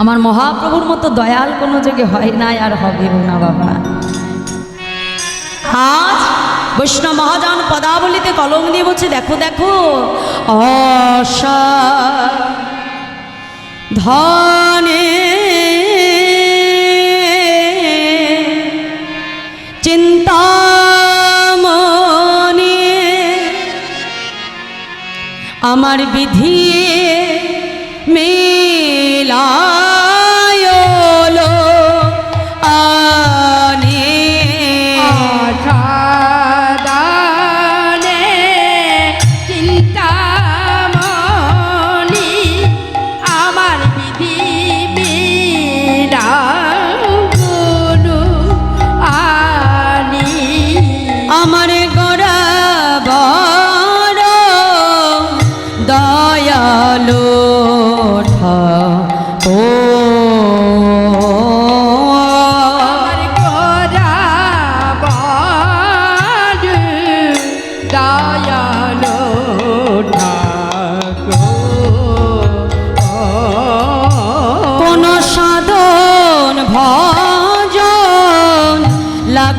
আমার মহাপ্রভুর মতো দয়াল কোনো যোগে হয় নাই আর হবেও না বাবা। আজ বৈষ্ণব মহাজন পদাবলিতে কলম দিয়ে বলছে, দেখো দেখো ধনে চিন্তামণি আমার বিধি মেলায়লো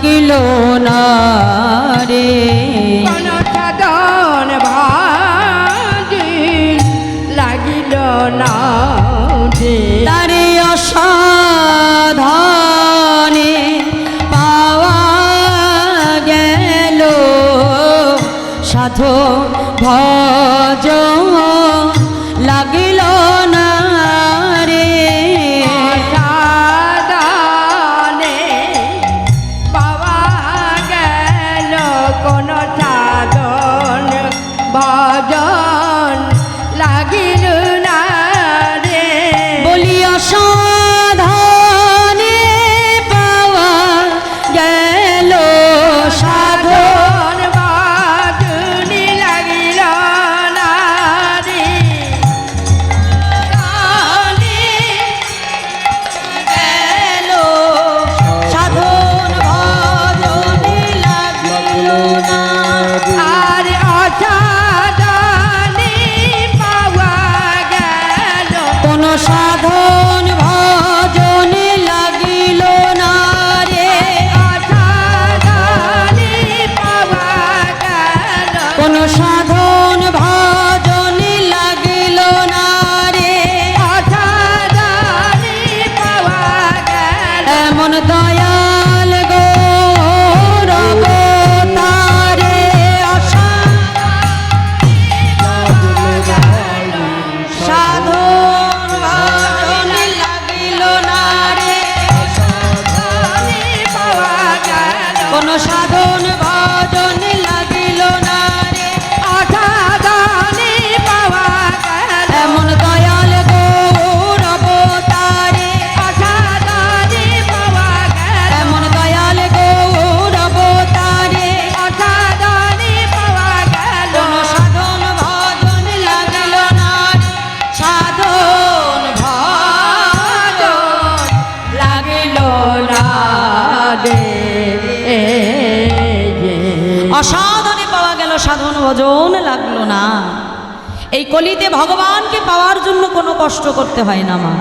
লাগিল না রে। কোন কোন গেল কলিতে ভগবানকে পাওয়ার জন্য কোনো কষ্ট করতে হয় না, মা।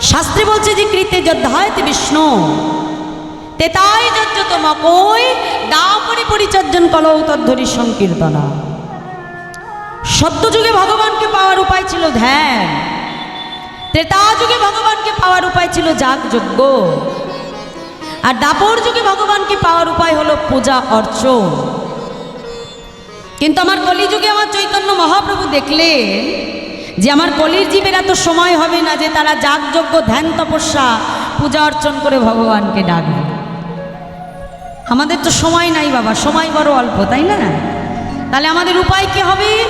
শাস্ত্রে বলছে যে, কৃতে যদ্ধায়ত বিষ্ণু। তেতাই যজ্জত মকই দাপরি পরিচর্যন কলৌ সংকীর্তনা। সত্যযুগে ভগবানকে পাওয়ার উপায় ছিল ধ্যান। ত্রেতা যুগে ভগবানকে পাওয়ার উপায় ছিল যাগযজ্ঞ। আর দাপর যুগে ভগবানকে পাওয়ার উপায় হলো পূজা অর্চন। কিন্তু আমার কলিযুগে আমার চৈতন্য মহাপ্রভু দেখলেন যে আমার কলির জীবের এত সময় হবে না যে তারা যাগযজ্ঞ, ধ্যান, তপস্যা, পূজা অর্চন করে ভগবানকে ডাকবে। আমাদের তো সময় নাই বাবা, সময় বড় অল্প, তাই না? তাহলে আমাদের উপায় কি হবে?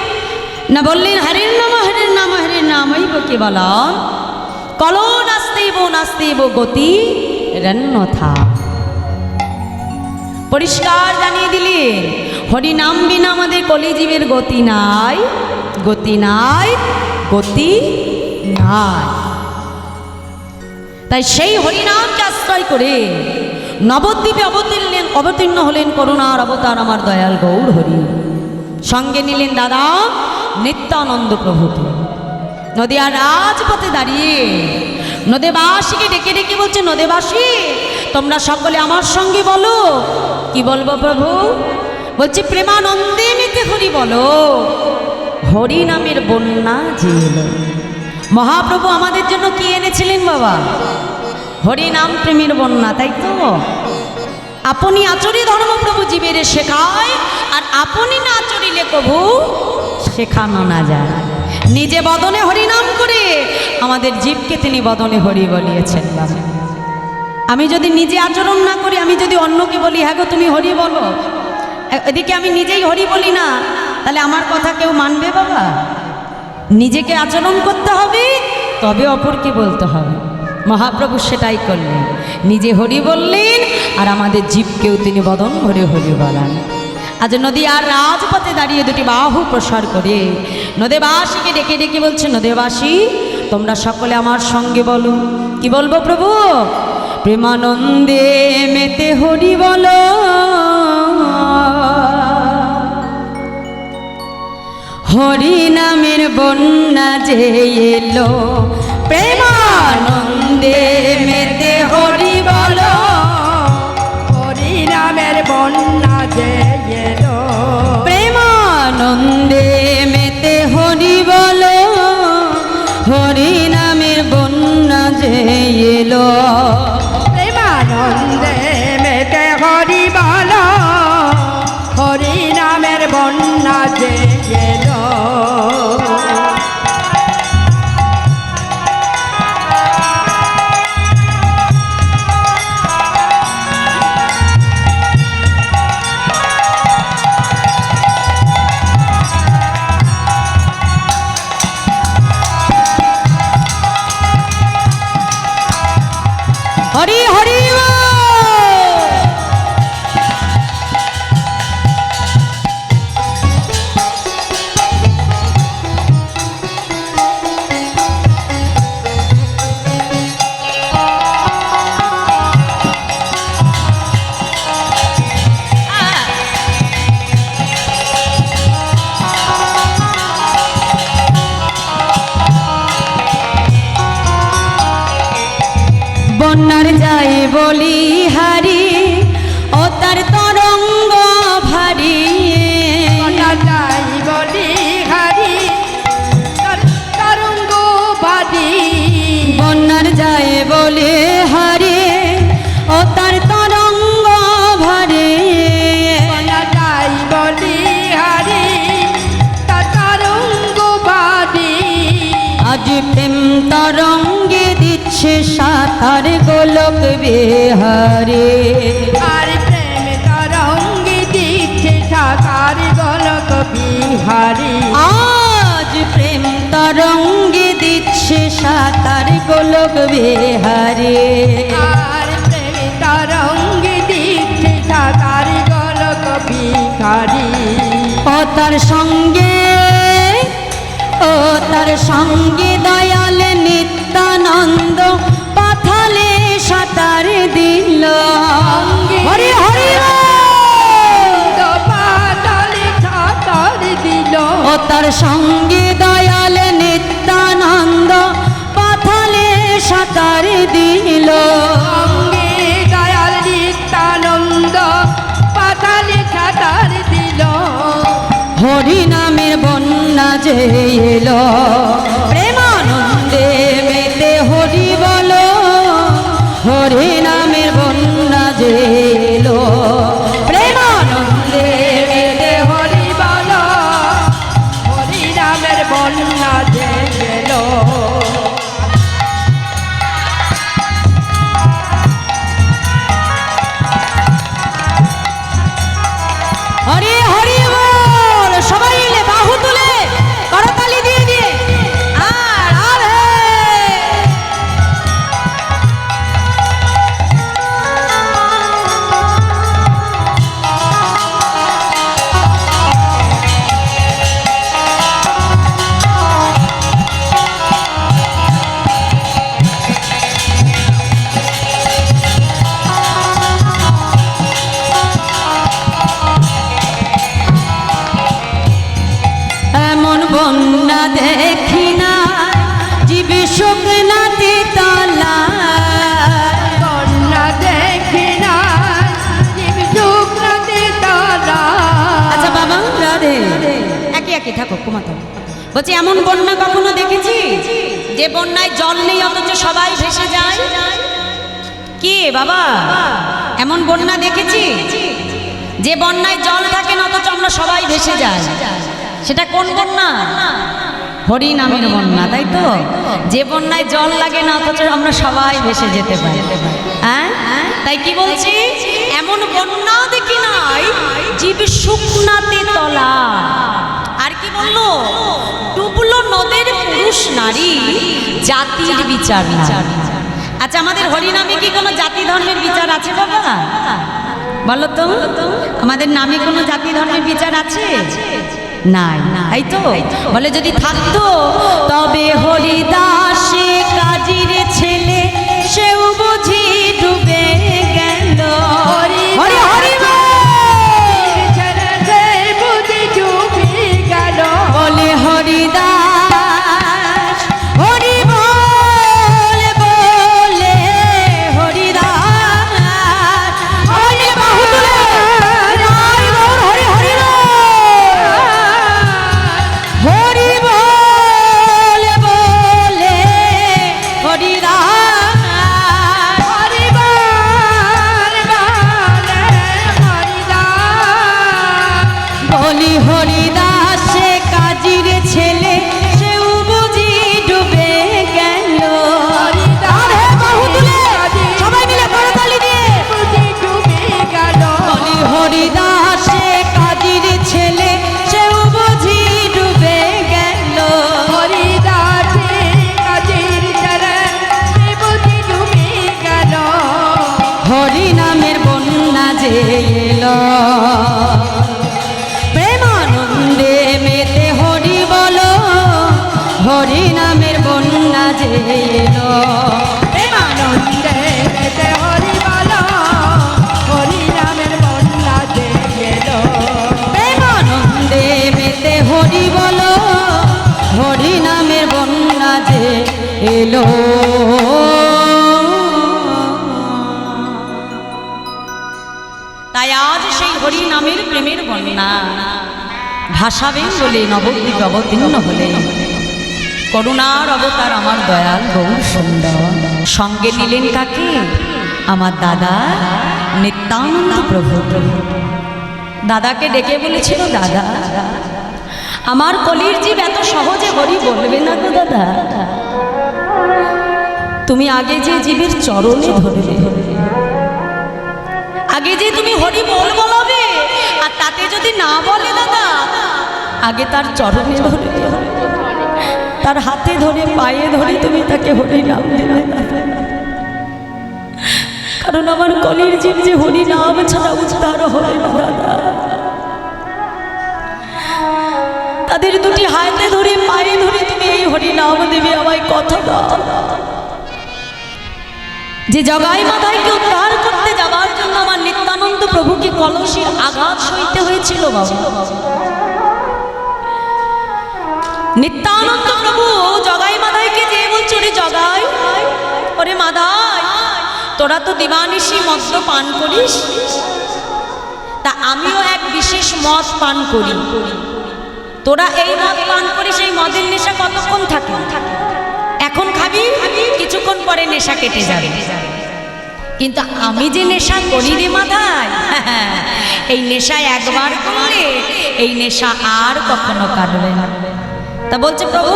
না বললেন, হরের নাম হরের নাম হরের নাম নামই কে বলা কল নাস্তেব নাস্তেব গতি রন্যথা পরিষ্কার জানিয়ে দিলেন হরি নাম বিনা আমাদের কলিজীবের গতি নাই গতি নাই গতি নাই। তাই সেই হরিনামকে আশ্রয় করে নবদ্বীপে অবতীর্ণ অবতীর্ণ হলেন করুণার অবতার আমার দয়াল গৌর হরি। সঙ্গে নিলেন দাদা নিত্যানন্দ প্রভুকে। নদিয়ার রাজপথে দাঁড়িয়ে নদেবাসীকে ডেকে ডেকে বলছে, নদেবাসী, তোমরা সকলে আমার সঙ্গে বলো কি বলব প্রভু? বলছে, প্রেমানন্দে মেতে হরি বলো। হরি নামের বন্যা যে মহাপ্রভু আমাদের জন্য কি এনেছিলেন বাবা? হরি নাম প্রেমের বন্যা, তাই তো? আপনি আচরি ধর্মপ্রভু জীবের শেখায়, আর আপনি না আচরিলে কবু শেখানো না যায়। নিজে বদনে হরিনাম করে আমাদের জীবকে তিনি বদনে হরি বলিয়েছেন বাবা। আমি যদি নিজে আচরণ না করি, আমি যদি অন্যকে বলি হ্যাঁ গো, তুমি হরি বলো? এদিকে আমি নিজেই হরি বলি না। তাহলে আমার কথা কেউ মানবে বাবা? নিজেকে আচরণ করতে হবে, তবে অপরকে বলতে হবে। মহাপ্রভু সেটাই করলেন। নিজে হরি বললেন, আর আমাদের জীবকেও তিনি বদন ভরে হরি বলেন। আজ নদী আর রাজপথে দাঁড়িয়ে দুটি বাহু প্রসার করে, নদেবাসীকে ডেকে ডেকে বলছে, নদেবাসী, তোমরা সকলে আমার সঙ্গে বলো। কি বলব প্রভু? প্রেমানন্দে মেতে হরি বল। হরি নামের বন্যা যে এলো প্রেমানন্দে মেতে হরি বলো। বন্যার যায় বলি হারি দিচ্ছে সাঁতার গোলক বিহারে। আর প্রেম তরঙ্গ দিচ্ছে সাকার গলক বিহারি। আজ প্রেম তরঙ্গে দিচ্ছে সাঁতার গোলক বিহারে। আর প্রেম তরঙ্গ দিচ্ছে সাকার গলক বিহারি। ও তার সঙ্গে ও তার সঙ্গে দয়াল নিত্যানন্দ সঙ্গে দয়াল নিত্যানন্দ পাথালে সাঁতার দিল। সঙ্গে দয়াল নিত্যানন্দ পাথালে সাঁতার দিল। হরিনামের বন্যা যে এলো। দেখি না জীবে শুকনাতে তলা বন্যা দেখি না জীবে শুকনাতে তলা আচ্ছা বাবা রে একে একে থাকো কুমাতো বলছি এমন বন্যা কখনো দেখেছি? যে বন্যায় জল নেই অথচ সবাই ভেসে যায়? কি বাবা? এমন বন্যা দেখেছি? যে বন্যায় জল থাকেন অথচ আমরা সবাই ভেসে যাই সেটা কোন বন্যা? হরি নামের বন্যা, তাই তো? যে বন্যায় জল লাগে না, অথচ আমরা সবাই ভেসে যেতে পারি। হ্যাঁ? তাই কি বলছি? এমন বন্যা দেখি নাই, জীব শুকনাতে তলা। আর কি বলল? ডুবলো নদের পুরুষ নারী, জাতির বিচার বিচার আচ্ছা আমাদের হরিনামে কি কোনো জাতি ধর্মের বিচার আছে বাবা? বলো তো। আমাদের নামে কোনো জাতি ধর্মের বিচার আছে? নাই। তাই তো? বলে যদি থাকতো তবে হরিদাসে ভাসাবেন বলে নবদ্বীপ অবতীর্ণ হলে। করুণার অবতার আমার দয়াল গৌর সুন্দর। সঙ্গে নিলেন কাকে? আমার দাদা নিত্যান্ত প্রভু। দাদাকে ডেকে বলেছিল, দাদা, আমার কলির জীব এত সহজে হরি বলবে না গো দাদা। তুমি আগে যে জীবের চরণে ধরবে আগে যে তুমি হরি বল বলাবে আর তাতে যদি না বলে দাদা আগে তার চরণে ধরে। তার হাতে ধরে, পায়ে ধরে তুমি তাকে হরি নাম দেবে কারণ আমার কলির জীব যে হরি নাম ছাড়া উদ্ধার হবে না। দাদা তাদের দুটি হাতে ধরে, পায়ে ধরে তুমি এই হরি নাম দেবে, আমায় কথা দাও। যে জগাই মাথায়কে উদ্ধার করতে যাওয়ার জন্য আমার নিত্যানন্দ প্রভুকে কলসির আঘাত সইতে হয়েছিল বাবা। নিত্যানন্দ প্রভু, জগাই মাথায়কে যে বলছে ওরে জগাই। ওরে মাদাই, তোরা তো দিবানিশি মদ্য পান করিস। তা আমিও এক বিশেষ মদ পান করি। তোরা এই মদ পান করিস, এই মদের নেশা কতক্ষণ থাকে? এখন খাবি, কিছুক্ষণ পরে নেশা কেটে যাবে। কিন্তু আমি যে নেশা করি রে মাথায় এই নেশা একবার করলে, এই নেশা আর কখনো কাটবে না। তা বলছে, প্রভু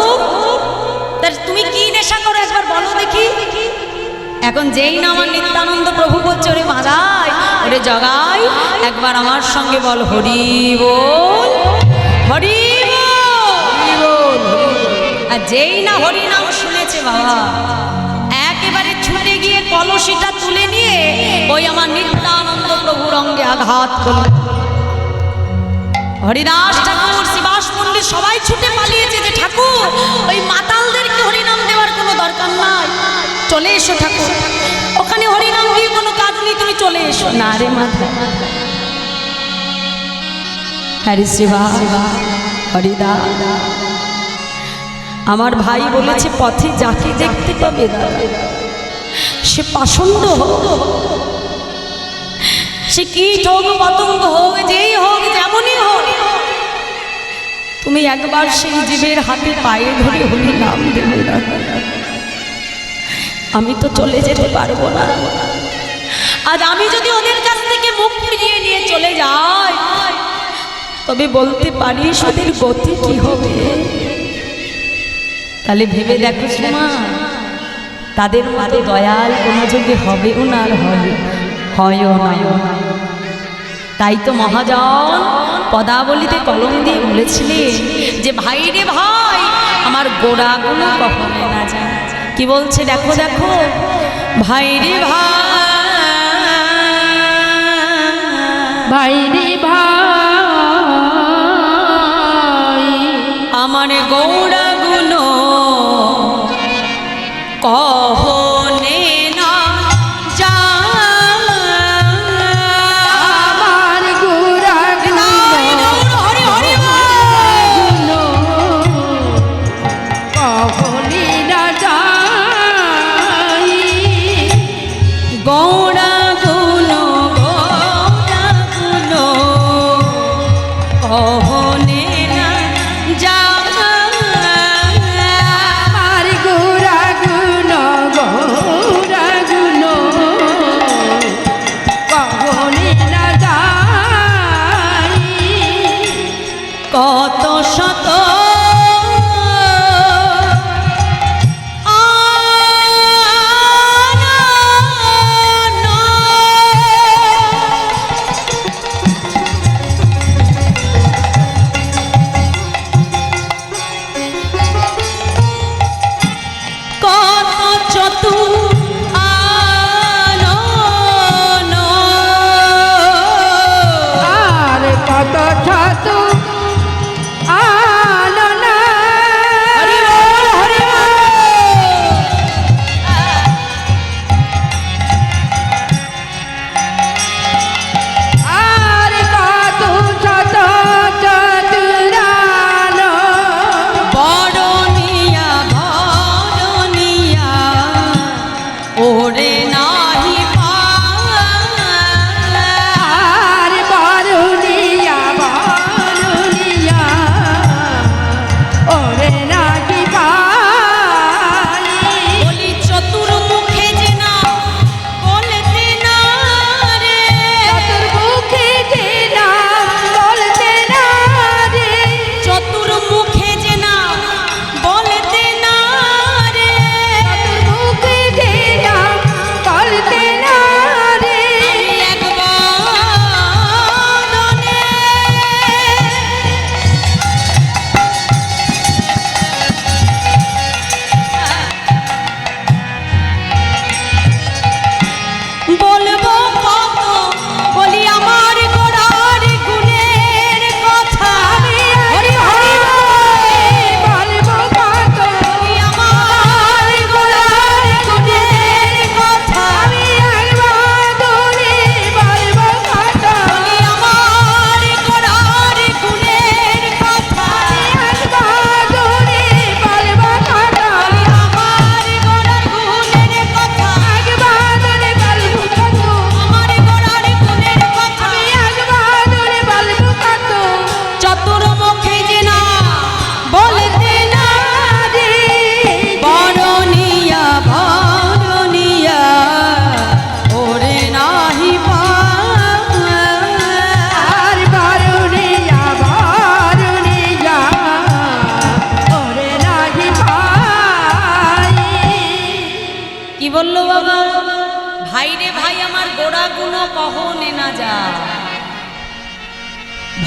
তুমি কি নেশা করো? একবার বলো দেখি। এখন যেই না আমার নিত্যানন্দ প্রভু বলছে, ওরে মাদাই ওরে জগাই, একবার আমার সঙ্গে বল, হরি বল, হরি আর যেই না হরি নাম শুনেছে বাবা, একেবারে ছুটে গিয়ে কলসিটা তুলে নিয়ে ওই আমার নিত্যানন্দ প্রভুর অঙ্গে আঘাত করল। হরিদাস ঠাকুর সবাই ছুটে পালিয়েছে যে ঠাকুর। ওই মাতালদেরকে হরিনাম দেওয়ার কোনো দরকার নাই। চলে এসো ঠাকুর। ওখানে হরিনাম দিয়ে কোনো কাজ নেই, তুমি চলে এসো। না রে মাথা হরি শিবা হরিদা আমার ভাই বলেছে, পথে যাকে দেখতে পাবে সে পছন্দ হোক। সে কীট হোক পতঙ্গ হোক যেই হোক তুমি একবার সেই জীবের হাতে পায়ে ধরে হলি নাম দেবে না। আমি তো চলে যেতে পারব না। আজ আমি যদি ওদের কাছ থেকে মুখ ফিরিয়ে নিয়ে চলে যাই, তবে বলতে পারিস ওদের গতি কি হবে? তাহলে ভেবে দেখো মা তাদের মতো দয়াল কোনো যুগে হবেও না আর হবে? হয়ও নয় তাই তো মহাজন পদাবলিতে কলম দিয়ে বলেছিলেন যে ভাই রে ভাই আমার গোড়াগুলো কখনো না যায়। কি বলছে? দেখো দেখো। ভাই রে ভাই ভাইরে ভাই আমার গৌড়াগুলো কহনে কত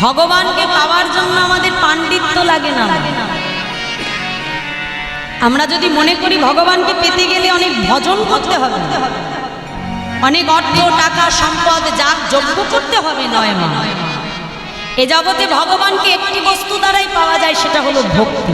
ভগবানকে পাওয়ার জন্য আমাদের পাণ্ডিত্য লাগে না। আমরা যদি মনে করি ভগবানকে পেতে গেলে অনেক ভজন করতে হবে। অনেক অর্থ, টাকা, সম্পদ, যাগ, যজ্ঞ করতে হবে নয় মা। এ জগতে ভগবানকে একটি বস্তু দ্বারাই পাওয়া যায়, সেটা হলো ভক্তি।